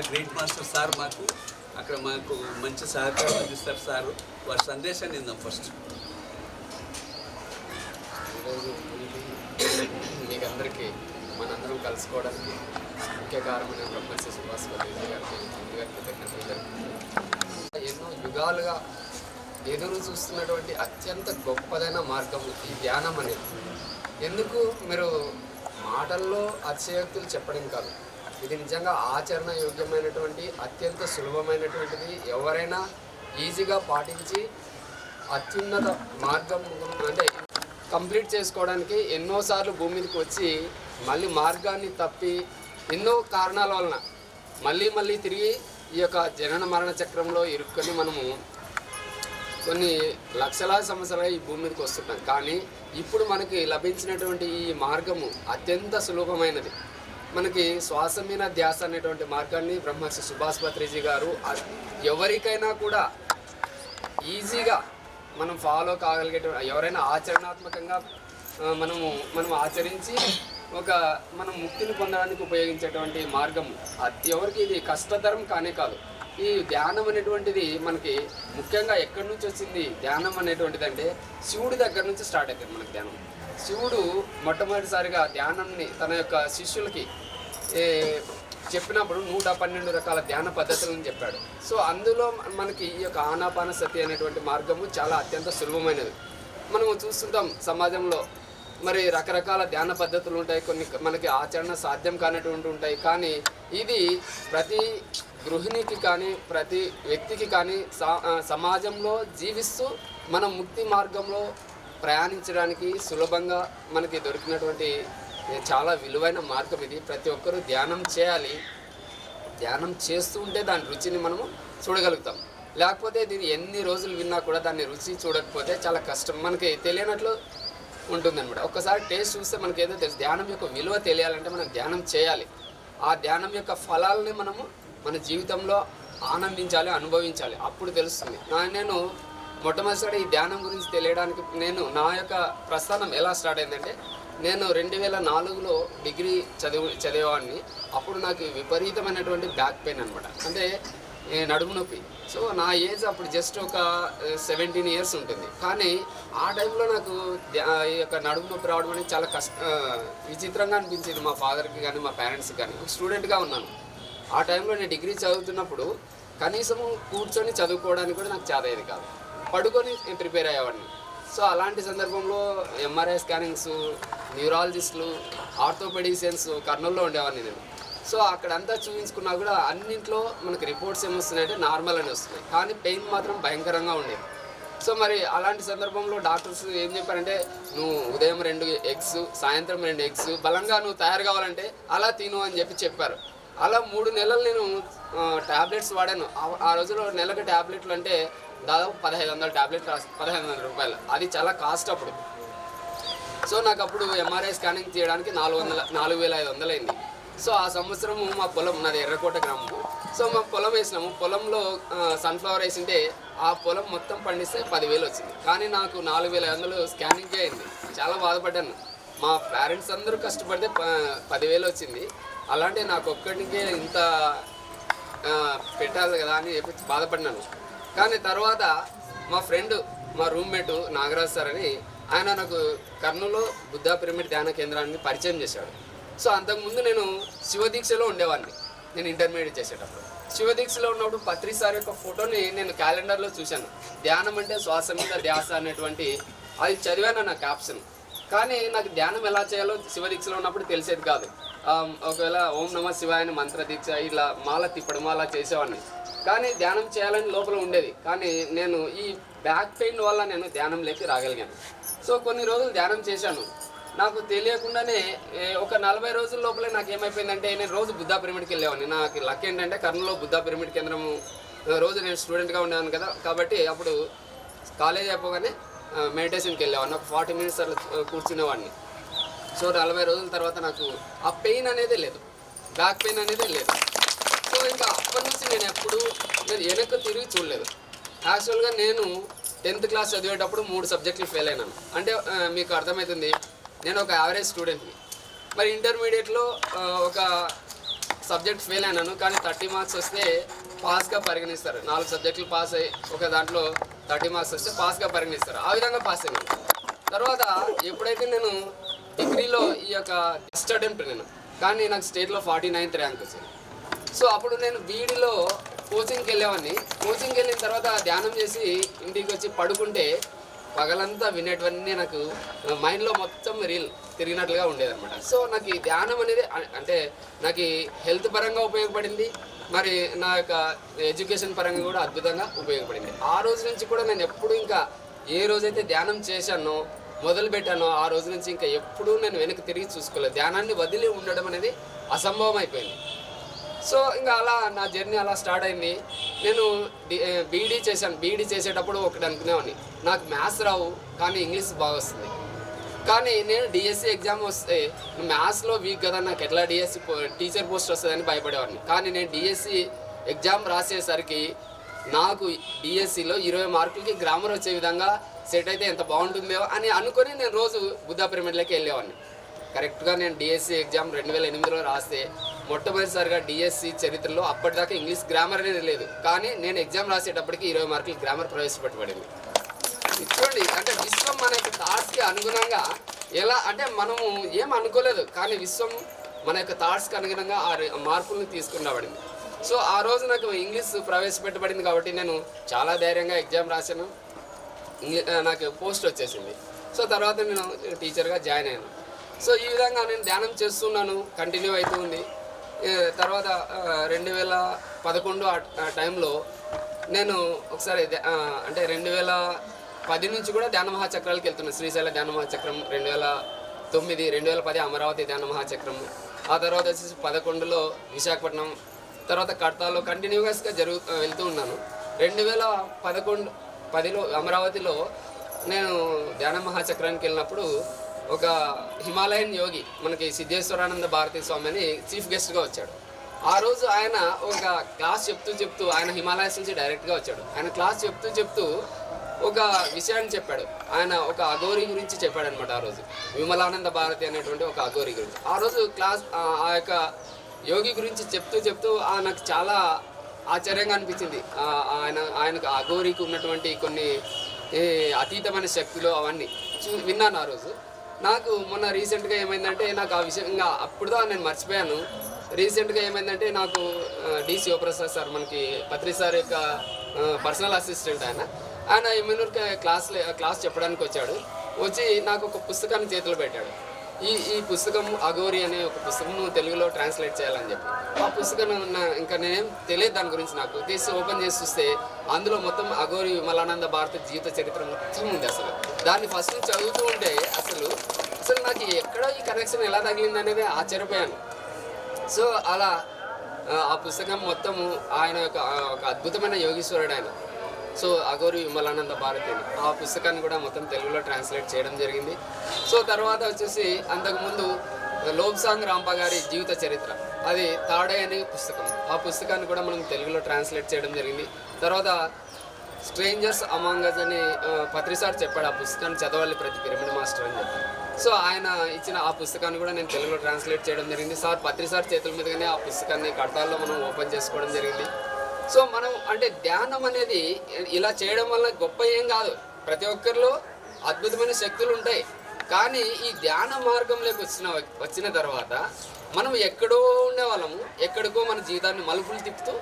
చాలా great master sir మాకు అక్కడ మాకు మంచి సహకారం అందిస్తారు సార్. వారి సందేశాన్ని ఇందాం ఫస్ట్. మీకు అందరికీ మనందరం కలుసుకోవడానికి ముఖ్య కారణమైన బ్రహ్మశ్రీ సుభాష్ రెడ్డి గారికి ముందుగా కృతజ్ఞతలు ఎన్నో యుగాలుగా ఎదురు చూస్తున్నటువంటి అత్యంత గొప్పదైన మార్గం ఈ ధ్యానం అనేది. ఎందుకు మీరు మాటల్లో అతిశయోక్తులు చెప్పడం కాదు ఇది నిజంగా ఆచరణ యోగ్యమైనటువంటి అత్యంత సులభమైనటువంటిది. ఎవరైనా ఈజీగా పాటించి అత్యున్నత మార్గం అంటే కంప్లీట్ చేసుకోవడానికి ఎన్నోసార్లు భూమి మీదకి వచ్చి మళ్ళీ మార్గాన్ని తప్పి ఎన్నో కారణాల వలన మళ్ళీ మళ్ళీ తిరిగి ఈ యొక్క జనన మరణ చక్రంలో ఇరుక్కొని మనము కొన్ని లక్షలాది సంవత్సరాలు ఈ భూమి మీదకి వస్తున్నాం కానీ ఇప్పుడు మనకి లభించినటువంటి ఈ మార్గము అత్యంత సులభమైనది. మనకి శ్వాస మీద ధ్యాస అనేటువంటి మార్గాన్ని బ్రహ్మర్షి సుభాష్ భత్రిజీ గారు ఎవరికైనా కూడా ఈజీగా మనం ఫాలో కాగలిగేట ఎవరైనా ఆచరణాత్మకంగా మనము మనం ఆచరించి ఒక మనం ముక్తిని పొందడానికి ఉపయోగించేటువంటి మార్గం. అది ఎవరికి ఇది కష్టతరం కానే కాదు. ఈ ధ్యానం అనేటువంటిది మనకి ముఖ్యంగా ఎక్కడి నుంచి వచ్చింది? ధ్యానం అనేటువంటిది అంటే శివుడి దగ్గర నుంచి స్టార్ట్ అవుతుంది మనకి ధ్యానం. శివుడు మొట్టమొదటిసారిగా ధ్యానాన్ని తన యొక్క శిష్యులకి చెప్పినప్పుడు నూట పన్నెండు రకాల ధ్యాన పద్ధతులను చెప్పాడు. సో అందులో మనకి ఈ యొక్క ఆనాపాన సతి అనేటువంటి మార్గము చాలా అత్యంత సులభమైనది. మనము చూస్తుంటాం సమాజంలో మరి రకరకాల ధ్యాన పద్ధతులు ఉంటాయి కొన్ని మనకి ఆచరణ సాధ్యం కానటువంటి ఉంటాయి. కానీ ఇది ప్రతి గృహిణికి కానీ ప్రతి వ్యక్తికి కానీ సమాజంలో జీవిస్తూ మనం ముక్తి మార్గంలో ప్రయాణించడానికి సులభంగా మనకి దొరికినటువంటి చాలా విలువైన మార్గం ఇది. ప్రతి ఒక్కరూ ధ్యానం చేయాలి. ధ్యానం చేస్తూ ఉంటే దాని రుచిని మనము చూడగలుగుతాం. లేకపోతే దీన్ని ఎన్ని రోజులు విన్నా కూడా దాన్ని రుచి చూడకపోతే చాలా కష్టం. మనకి తెలియనట్లు ఉంటుందన్నమాట. ఒక్కసారి టేస్ట్ చూస్తే మనకి ఏదో తెలుసు. ధ్యానం యొక్క విలువ తెలియాలంటే మనం ధ్యానం చేయాలి. ఆ ధ్యానం యొక్క ఫలాలని మనము మన జీవితంలో ఆనందించాలి అనుభవించాలి. అప్పుడు తెలుస్తుంది. నేను మొట్టమొదటిసారి ఈ ధ్యానం గురించి తెలియడానికి నేను నా యొక్క ప్రస్థానం ఎలా స్టార్ట్ అయిందంటే నేను రెండు వేల నాలుగులో డిగ్రీ చదివి చదివేవాడిని. అప్పుడు నాకు విపరీతమైనటువంటి బ్యాక్ పెయిన్ అనమాట అంటే నడుము నొప్పి. సో నా ఏజ్ అప్పుడు జస్ట్ ఒక సెవెంటీన్ ఇయర్స్ ఉంటుంది. కానీ ఆ టైంలో నాకు ధ్యా- ఈ యొక్క నడుము నొప్పి రావడం అనేది చాలా కష్ట విచిత్రంగా అనిపించింది మా ఫాదర్కి కానీ మా పేరెంట్స్కి కానీ. స్టూడెంట్గా ఉన్నాను. ఆ టైంలో నేను డిగ్రీ చదువుతున్నప్పుడు కనీసము కూర్చొని చదువుకోవడానికి కూడా నాకు చేదయ్యేది కాదు. పడుకొని ప్రిపేర్ అయ్యేవాడిని. సో అలాంటి సందర్భంలో ఎంఆర్ఐ స్కానింగ్స్ న్యూరాలజిస్టులు ఆర్థోపెడిషియన్స్ కర్నూలులో ఉండేవాడిని నేను. సో అక్కడంతా చూపించుకున్నా కూడా అన్నింట్లో మనకి రిపోర్ట్స్ ఏమొస్తున్నాయంటే నార్మల్ అని వస్తున్నాయి. కానీ పెయిన్ మాత్రం భయంకరంగా ఉండేది. సో మరి అలాంటి సందర్భంలో డాక్టర్స్ ఏం చెప్పారంటే నువ్వు ఉదయం రెండు ఎగ్స్ సాయంత్రం రెండు ఎగ్స్ బలంగా నువ్వు తయారు కావాలంటే అలా తిను అని చెప్పి చెప్పారు. అలా మూడు నెలలు నేను ట్యాబ్లెట్స్ వాడాను. ఆ- రోజులో రోజుల్లో నెలకు ట్యాబ్లెట్లు అంటే దాదాపు పదహైదు వందల ట్యాబ్లెట్ పదహైదు వందల రూపాయలు. అది చాలా కాస్ట్ అప్పుడు. సో నాకు అప్పుడు ఎంఆర్ఐ స్కానింగ్ చేయడానికి నాలుగు వందల నాలుగు వేల ఐదు వందలు అయింది. సో ఆ సంవత్సరము మా పొలం నాది ఎర్రకోట గ్రామము. సో మా పొలం వేసినాము. పొలంలో సన్ఫ్లవర్ వేసింటే ఆ పొలం మొత్తం పండిస్తే పదివేలు వచ్చింది. కానీ నాకు నాలుగు వేల ఐదు వందలు స్కానింగ్కే అయింది. చాలా బాధపడ్డాను. మా పేరెంట్స్ అందరూ కష్టపడితే ప- పదివేలు వచ్చింది. అలాంటి నాకు ఒక్కడికే ఇంత పెట్టాలి కదా అని చెప్పి బాధపడినాను. కానీ తర్వాత మా ఫ్రెండ్ మా రూమ్మేట్ నాగరాజ్ సార్ అని ఆయన నాకు కర్నూలు బుద్ధా పిరమిడ్ ధ్యాన కేంద్రాన్ని పరిచయం చేశాడు. సో అంతకుముందు నేను శివదీక్షలో ఉండేవాడిని. నేను ఇంటర్మీడియట్ చేసేటప్పుడు. శివదీక్షలో ఉన్నప్పుడు పత్రి సార్ యొక్క ఫోటోని నేను క్యాలెండర్లో చూశాను. ధ్యానం అంటే శ్వాస మీద ధ్యాస అనేటువంటి అది చదివాను నా క్యాప్షన్ కానీ నాకు ధ్యానం ఎలా చేయాలో శివ దీక్షలో ఉన్నప్పుడు తెలిసేది కాదు. ఒకవేళ ఓం నమ శివాయ అని మంత్ర దీక్ష ఇలా మాల తిప్పడం అలా చేసేవాడిని. కానీ ధ్యానం చేయాలని లోపల ఉండేది. కానీ నేను ఈ బ్యాక్ పెయిన్ వల్ల నేను ధ్యానం లేక రాగలిగాను. సో కొన్ని రోజులు ధ్యానం చేశాను. నాకు తెలియకుండానే ఒక నలభై రోజుల లోపలే నాకు ఏమైపోయిందంటే నేను రోజు బుద్ధా పిరమిడ్కి వెళ్ళేవాడిని. నాకు లక్ ఏంటంటే కర్నూలులో బుద్ధా పిరమిడ్ కేంద్రము రోజు నేను స్టూడెంట్గా ఉండేవాను కదా. కాబట్టి అప్పుడు కాలేజ్ అయిపోగానే మెడిటేషన్కి వెళ్ళేవాడిని. ఒక ఫార్టీ మినిట్స్ అట్లా కూర్చునేవాడిని. సో నలభై రోజుల తర్వాత నాకు ఆ పెయిన్ అనేది లేదు. బ్యాక్ పెయిన్ అనేదే లేదు. సో ఇంకా అప్పటి నుంచి నేను ఎప్పుడు నేను వెనక్కి తిరిగి చూడలేదు. యాక్చువల్గా నేను టెన్త్ క్లాస్ చదివేటప్పుడు మూడు సబ్జెక్టులు ఫెయిల్ అయినాను. అంటే మీకు అర్థమవుతుంది నేను ఒక యావరేజ్ స్టూడెంట్ని మరి ఇంటర్మీడియట్లో ఒక సబ్జెక్ట్ ఫెయిల్ అయినాను. కానీ థర్టీ మార్క్స్ వస్తే పాస్గా పరిగణిస్తారు. నాలుగు సబ్జెక్టులు పాస్ అయ్యి ఒక దాంట్లో థర్టీ మార్క్స్ వస్తే పాస్గా పరిగణిస్తారు. ఆ విధంగా పాస్ అయ్యాను తర్వాత ఎప్పుడైతే నేను డిగ్రీలో ఈ యొక్క ఫస్ట్ అటెంప్ట్ నేను కానీ నాకు స్టేట్లో ఫార్టీ నైన్త్ ర్యాంక్ వచ్చింది. సో అప్పుడు నేను బీఈడిలో కోచింగ్కి వెళ్ళేవాడిని. కోచింగ్కి వెళ్ళిన తర్వాత ధ్యానం చేసి ఇంటికి వచ్చి పడుకుంటే పగలంతా వినేటివన్నీ నాకు మైండ్లో మొత్తం రీల్ తిరిగినట్లుగా ఉండేదన్నమాట. సో నాకు ఈ ధ్యానం అనేది అంటే నాకు హెల్త్ పరంగా ఉపయోగపడింది. మరి నా యొక్క ఎడ్యుకేషన్ పరంగా కూడా అద్భుతంగా ఉపయోగపడింది. ఆ రోజు నుంచి కూడా నేను ఎప్పుడు ఇంకా ఏ రోజైతే ధ్యానం చేశానో మొదలు పెట్టానో ఆ రోజు నుంచి ఇంకా ఎప్పుడూ నేను వెనక్కి తిరిగి చూసుకోలేదు. ధ్యానాన్ని వదిలి ఉండడం అనేది అసంభవం అయిపోయింది. సో ఇంకా అలా నా జర్నీ అలా స్టార్ట్ అయింది. నేను బీఈడీ చేశాను. బీఈడీ చేసేటప్పుడు ఒకటి అనుకునేవాడిని. నాకు మ్యాథ్స్ రావు కానీ ఇంగ్లీష్ బాగా వస్తుంది. కానీ నేను డిఎస్సి ఎగ్జామ్ వస్తే మ్యాథ్స్లో వీక్ కదా నాకు ఎట్లా డిఎస్సి టీచర్ పోస్ట్ వస్తుందని భయపడేవాడిని. కానీ నేను డిఎస్సి ఎగ్జామ్ రాసేసరికి నాకు డిఎస్సిలో ఇరవై మార్కులకి గ్రామర్ వచ్చే విధంగా సెట్ అయితే ఎంత బాగుంటుందో అని అనుకొని నేను రోజు బుద్ధా పిరమిడ్లోకి వెళ్ళేవాడిని. కరెక్ట్గా నేను డిఎస్సి ఎగ్జామ్ రెండు వేల ఎనిమిదిలో రాస్తే మొట్టమొదటిసారిగా డిఎస్సి చరిత్రలో అప్పటిదాకా ఇంగ్లీష్ గ్రామర్ అనేది లేదు. కానీ నేను ఎగ్జామ్ రాసేటప్పటికి ఇరవై మార్కులు గ్రామర్ ప్రవేశపెట్టబడింది. చూడండి అంటే విశ్వం మన యొక్క థాట్స్కి అనుగుణంగా ఎలా అంటే మనము ఏం అనుకోలేదు కానీ విశ్వం మన యొక్క థాట్స్కి అనుగుణంగా ఆ రే- మార్పులను తీసుకుని రాబడింది సో ఆ రోజు నాకు ఇంగ్లీష్ ప్రవేశపెట్టబడింది కాబట్టి నేను చాలా ధైర్యంగా ఎగ్జామ్ రాశాను. ఇంగ్లీ- నాకు పోస్ట్ వచ్చేసింది. సో తర్వాత నేను టీచర్గా జాయిన్ అయ్యాను. సో ఈ విధంగా నేను ధ్యానం చేస్తున్నాను కంటిన్యూ అవుతూ ఉంది. తర్వాత రెండు వేల పదకొండు ఆ టైంలో నేను ఒకసారి అంటే రెండు వేల పది నుంచి కూడా ధ్యాన మహాచక్రాలకు వెళ్తున్నాం. శ్రీశైల ధ్యాన మహాచక్రం రెండు వేల తొమ్మిది రెండు వేల పది అమరావతి ధ్యాన మహాచక్రం. ఆ తర్వాత వచ్చేసి పదకొండులో విశాఖపట్నం తర్వాత కడతాలో కంటిన్యూస్గా జరుగు వెళ్తూ ఉన్నాను. రెండు వేల పదకొండు పదిలో అమరావతిలో నేను ధ్యాన మహాచక్రానికి వెళ్ళినప్పుడు ఒక హిమాలయన్ యోగి మనకి సిద్ధేశ్వరానంద భారతీ స్వామి అని చీఫ్ గెస్ట్గా వచ్చాడు. ఆ రోజు ఆయన ఒక క్లాస్ చెప్తూ చెప్తూ ఆయన హిమాలయస్ నుంచి డైరెక్ట్గా వచ్చాడు. ఆయన క్లాస్ చెప్తూ చెప్తూ ఒక విషయాన్ని చెప్పాడు. ఆయన ఒక అఘోరి గురించి చెప్పాడు అనమాట ఆ రోజు. విమలానంద భారతి అనేటువంటి ఒక అఘోరి గురించి. ఆ రోజు క్లాస్ ఆ యొక్క యోగి గురించి చెప్తూ చెప్తూ నాకు చాలా ఆశ్చర్యంగా అనిపించింది. ఆయన ఆయనకు అఘోరికి ఉన్నటువంటి కొన్ని అతీతమైన శక్తులు అవన్నీ చూ విన్నాను ఆ రోజు. నాకు మొన్న రీసెంట్గా ఏమైందంటే నాకు ఆ విషయంగా అప్పుడుదా నేను మర్చిపోయాను. రీసెంట్గా ఏమైందంటే నాకు డి. శివప్రసాద్ సార్ మనకి పత్రి సార్ యొక్క పర్సనల్ అసిస్టెంట్ ఆయన. ఆయన ఎమ్మెనూరు క్లాస్ క్లాస్ చెప్పడానికి వచ్చాడు. వచ్చి నాకు ఒక పుస్తకాన్ని చేతిలో పెట్టాడు. ఈ ఈ పుస్తకం అఘోరి అనే ఒక పుస్తకం తెలుగులో ట్రాన్స్లేట్ చేయాలని చెప్పి. ఆ పుస్తకం ఇంకా నేనేం తెలియదు దాని గురించి నాకు. తీసి ఓపెన్ చేసి చూస్తే అందులో మొత్తం అఘోరి విమలానంద భారత జీవిత చరిత్ర మొత్తం ఉంది అసలు. దాన్ని ఫస్ట్ నుంచి చదువుతూ ఉంటే అసలు అసలు నాకు ఎక్కడో ఈ కనెక్షన్ ఎలా తగిలింది అనేది ఆశ్చర్యపోయాను. సో అలా ఆ, పుస్తకం మొత్తము ఆయన యొక్క ఒక అద్భుతమైన యోగీశ్వరుడు ఆయన. సో అగోరి విమలానంద భారతి అని. ఆ పుస్తకాన్ని కూడా మొత్తం తెలుగులో ట్రాన్స్లేట్ చేయడం జరిగింది. సో తర్వాత వచ్చేసి అంతకుముందు లోబ్సాంగ్ రాంప గారి జీవిత చరిత్ర. అది తాడే అనే పుస్తకం. ఆ పుస్తకాన్ని కూడా మనం తెలుగులో ట్రాన్స్లేట్ చేయడం జరిగింది. తర్వాత స్ట్రేంజర్స్ అమాంగజ్ అని పత్రిసార్ పత్రి సార్ చెప్పాడు. ఆ పుస్తకాన్ని చదవాలి ప్రతి పిరమిడ్ మాస్టర్ అని చెప్పి. సో ఆయన ఇచ్చిన ఆ పుస్తకాన్ని కూడా నేను తెలుగులో ట్రాన్స్లేట్ చేయడం జరిగింది. సార్ పత్రిసార్ చేతుల మీదుగానే ఆ పుస్తకాన్ని కడతాల్లో మనం ఓపెన్ చేసుకోవడం జరిగింది. సో మనం అంటే ధ్యానం అనేది ఇలా చేయడం వల్ల గొప్ప ఏం కాదు. ప్రతి ఒక్కరిలో అద్భుతమైన శక్తులు ఉంటాయి. కానీ ఈ ధ్యాన మార్గంలోకి వచ్చిన వచ్చిన తర్వాత మనం ఎక్కడో ఉండే వాళ్ళము ఎక్కడికో మన జీవితాన్ని మలుపులు తిప్పుతూ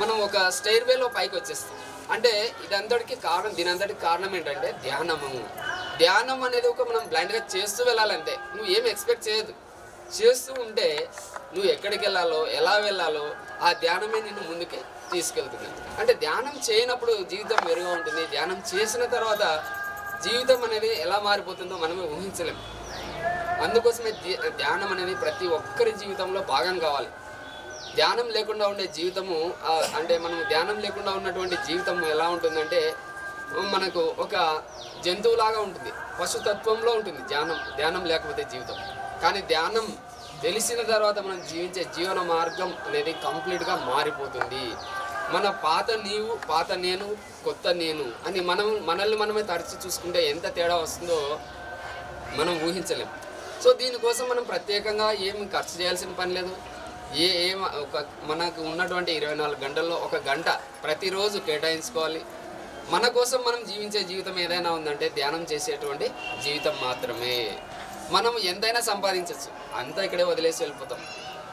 మనం ఒక స్టైర్ వేలో పైకి వచ్చేస్తాం. అంటే ఇదంతటికి కారణం దీనంతటికి కారణం ఏంటంటే ధ్యానము. ధ్యానం అనేది ఒక మనం బ్లైండ్గా చేస్తూ వెళ్ళాలంతే నువ్వు ఏం ఎక్స్పెక్ట్ చేయదు చేస్తూ ఉంటే నువ్వు ఎక్కడికి వెళ్ళాలో ఎలా వెళ్ళాలో ఆ ధ్యానమే నిన్ను ముందుకి తీసుకెళ్తుంది. అంటే ధ్యానం చేయనప్పుడు జీవితం మెరుగా ఉంటుంది. ధ్యానం చేసిన తర్వాత జీవితం అనేది ఎలా మారిపోతుందో మనమే ఊహించలేం. అందుకోసమే ధ్యానం అనేది ప్రతి ఒక్కరి జీవితంలో భాగం కావాలి. ధ్యానం లేకుండా ఉండే జీవితము అంటే మనం ధ్యానం లేకుండా ఉన్నటువంటి జీవితం ఎలా ఉంటుందంటే మనకు ఒక జంతువులాగా ఉంటుంది. పశుతత్వంలో ఉంటుంది ధ్యానం ధ్యానం లేకపోతే జీవితం. కానీ ధ్యానం తెలిసిన తర్వాత మనం జీవించే జీవన మార్గం అనేది కంప్లీట్గా మారిపోతుంది. మన పాత నీవు పాత నేను కొత్త నేను అని మనం మనల్ని మనమే తరచి చూసుకుంటే ఎంత తేడా వస్తుందో మనం ఊహించలేం. సో దీనికోసం మనం ప్రత్యేకంగా ఏం ఖర్చు చేయాల్సిన పని లేదు. ఏ ఏ ఒక మనకు ఉన్నటువంటి ఇరవై నాలుగు గంటల్లో ఒక గంట ప్రతిరోజు కేటాయించుకోవాలి. మన కోసం మనం జీవించే జీవితం ఏదైనా ఉందంటే ధ్యానం చేసేటువంటి జీవితం మాత్రమే. మనం ఎంతైనా సంపాదించవచ్చు అంతా ఇక్కడే వదిలేసి వెళ్ళిపోతాం.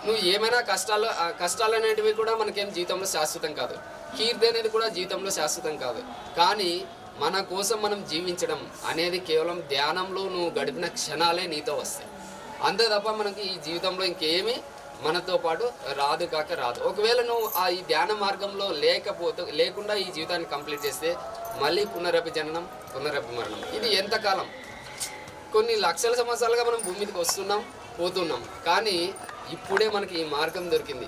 నువ్వు ఏమైనా కష్టాలు ఆ కష్టాలు అనేటివి కూడా మనకేం జీవితంలో శాశ్వతం కాదు. కీర్తి అనేది కూడా జీవితంలో శాశ్వతం కాదు. కానీ మన కోసం మనం జీవించడం అనేది కేవలం ధ్యానంలో నువ్వు గడిపిన క్షణాలే నీతో వస్తాయి. అంతే తప్ప మనకి ఈ జీవితంలో ఇంకేమీ మనతో పాటు రాదు కాక రాదు. ఒకవేళ నువ్వు ఆ ఈ ధ్యాన మార్గంలో లేకపోతే లేకుండా ఈ జీవితాన్ని కంప్లీట్ చేస్తే మళ్ళీ పునరపి జననం పునరపి మరణం ఇది ఎంతకాలం? కొన్ని లక్షల సంవత్సరాలుగా మనం భూమి మీదకి వస్తున్నాం పోతున్నాం. కానీ ఇప్పుడే మనకి ఈ మార్గం దొరికింది.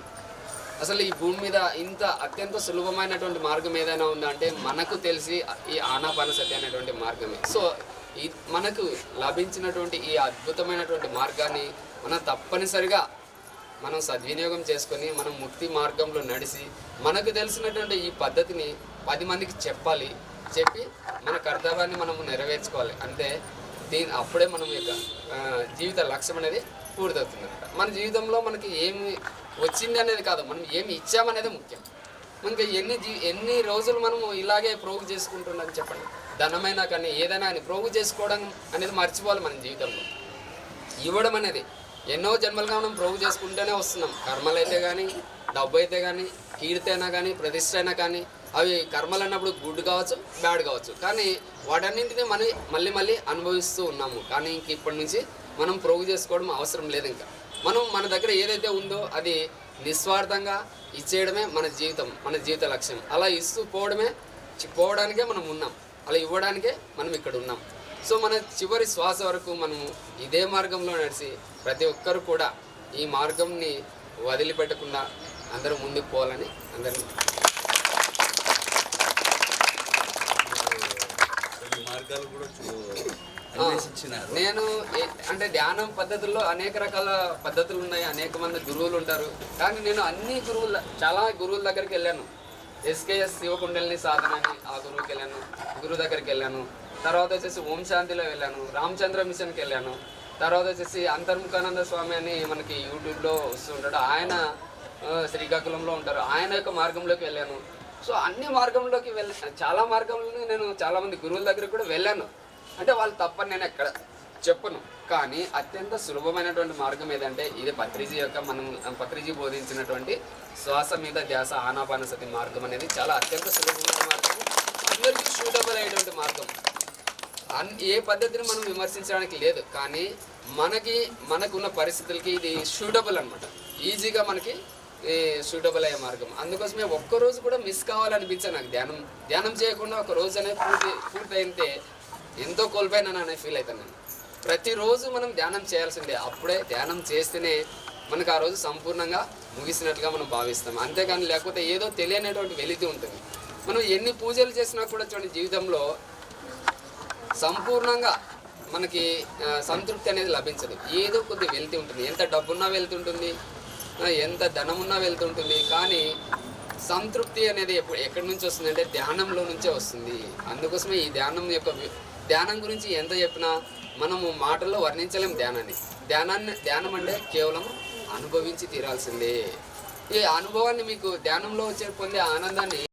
అసలు ఈ భూమి మీద ఇంత అత్యంత సులభమైనటువంటి మార్గం ఏదైనా ఉందా అంటే మనకు తెలిసి ఈ ఆనాపాన సతి అనేటువంటి మార్గమే. సో ఈ మనకు లభించినటువంటి ఈ అద్భుతమైనటువంటి మార్గాన్ని మనం తప్పనిసరిగా మనం సద్వినియోగం చేసుకొని మనం ముక్తి మార్గంలో నడిచి మనకు తెలిసినటువంటి ఈ పద్ధతిని పది మందికి చెప్పాలి చెప్పి మన కర్తవ్యాన్ని మనం నెరవేర్చుకోవాలి. అంటే దీని అప్పుడే మనం యొక్క జీవిత లక్ష్యం అనేది పూర్తవుతుంది అనమాట మన జీవితంలో మనకి ఏమి వచ్చింది అనేది కాదు మనం ఏమి ఇచ్చామనేది ముఖ్యం. మనకి ఎన్ని జీ ఎన్ని రోజులు మనము ఇలాగే ప్రోగు చేసుకుంటున్నాం చెప్పండి. ధనమైనా కానీ ఏదైనా కానీ ప్రోగు చేసుకోవడం అనేది మర్చిపోవాలి మన జీవితంలో. ఇవ్వడం అనేది ఎన్నో జన్మలుగా మనం ప్రోగు చేసుకుంటూనే వస్తున్నాం. కర్మలు అయితే కానీ డబ్బు అయితే కానీ కీర్తి అయినా కానీ ప్రతిష్ట అయినా కానీ అవి కర్మలు అన్నప్పుడు గుడ్ కావచ్చు బ్యాడ్ కావచ్చు. కానీ వాటన్నింటినీ మనం మళ్ళీ మళ్ళీ అనుభవిస్తూ ఉన్నాము. కానీ ఇంక ఇప్పటి నుంచి మనం ప్రోగు చేసుకోవడం అవసరం లేదు ఇంకా. మనం మన దగ్గర ఏదైతే ఉందో అది నిస్వార్థంగా ఇచ్చేయడమే మన జీవితం మన జీవిత లక్ష్యం. అలా ఇస్తూ పోవడమే పోవడానికే మనం ఉన్నాం. అలా ఇవ్వడానికే మనం ఇక్కడ ఉన్నాం. సో మన చివరి శ్వాస వరకు మనము ఇదే మార్గంలో నడిచి ప్రతి ఒక్కరు కూడా ఈ మార్గంని వదిలిపెట్టకుండా అందరూ ముందుకు పోవాలని అందరినీ కూడా నేను అంటే ధ్యానం పద్ధతుల్లో అనేక రకాల పద్ధతులు ఉన్నాయి అనేక మంది గురువులు ఉంటారు. కానీ నేను అన్ని గురువుల చాలా గురువుల దగ్గరికి వెళ్ళాను. ఎస్కేఎస్ శివకుండలిని సాధన అని ఆ గురువుకి వెళ్ళాను గురువు దగ్గరికి వెళ్ళాను. తర్వాత వచ్చేసి ఓం శాంతిలో వెళ్ళాను రామచంద్ర మిషన్కి వెళ్ళాను. తర్వాత వచ్చేసి అంతర్ముఖానంద స్వామి అని మనకి యూట్యూబ్లో వస్తుంటాడు. ఆయన శ్రీకాకుళంలో ఉంటారు. ఆయన యొక్క మార్గంలోకి వెళ్ళాను. సో అన్ని మార్గంలోకి వెళ్ళాను చాలా మార్గంలో నేను చాలామంది గురువుల దగ్గర కూడా వెళ్ళాను. అంటే వాళ్ళు తప్పని నేను ఎక్కడ చెప్పను. కానీ అత్యంత సులభమైనటువంటి మార్గం ఏదంటే ఇది పత్రిజీ యొక్క మనం పత్రిజీ బోధించినటువంటి శ్వాస మీద ధ్యాస ఆనాపానసతి మార్గం అనేది చాలా అత్యంత సులభమైన మార్గం. అందరికీ సూటబుల్ అయ్యేటువంటి మార్గం. అన్ ఏ పద్ధతిని మనం విమర్శించడానికి లేదు. కానీ మనకి మనకున్న పరిస్థితులకి ఇది సూటబుల్ అనమాట ఈజీగా మనకి సూటబుల్ అయ్యే మార్గం. అందుకోసమే ఒక్క రోజు కూడా మిస్ కావాలనిపించాను నాకు. ధ్యానం ధ్యానం చేయకుండా ఒక రోజు అనేది పూర్తి పూర్తయితే ఎంతో కోల్పోయినాను అనే ఫీల్ అవుతాను నేను. ప్రతిరోజు మనం ధ్యానం చేయాల్సిందే. అప్పుడే ధ్యానం చేస్తేనే మనకు ఆ రోజు సంపూర్ణంగా ముగిసినట్లుగా మనం భావిస్తాం. అంతేకాని లేకపోతే ఏదో తెలియనటువంటి వెలితి ఉంటుంది. మనం ఎన్ని పూజలు చేసినా కూడా చూడండి జీవితంలో సంపూర్ణంగా మనకి సంతృప్తి అనేది లభించదు. ఏదో కొద్ది వెళ్తూ ఉంటుంది. ఎంత డబ్బున్నా వెళ్తుంటుంది ఎంత ధనం ఉన్నా వెళ్తుంటుంది కానీ సంతృప్తి అనేది ఎప్పుడు ఎక్కడి నుంచి వస్తుంది అంటే ధ్యానంలో నుంచే వస్తుంది. అందుకోసమే ఈ ధ్యానం యొక్క ధ్యానం గురించి ఎంత చెప్పినా మనము మాటల్లో వర్ణించలేం ధ్యానాన్ని. ధ్యానాన్ని ధ్యానం అంటే కేవలం అనుభవించి తీరాల్సిందే. ఈ అనుభవాన్ని మీకు ధ్యానంలో వచ్చే పొందే ఆనందాన్ని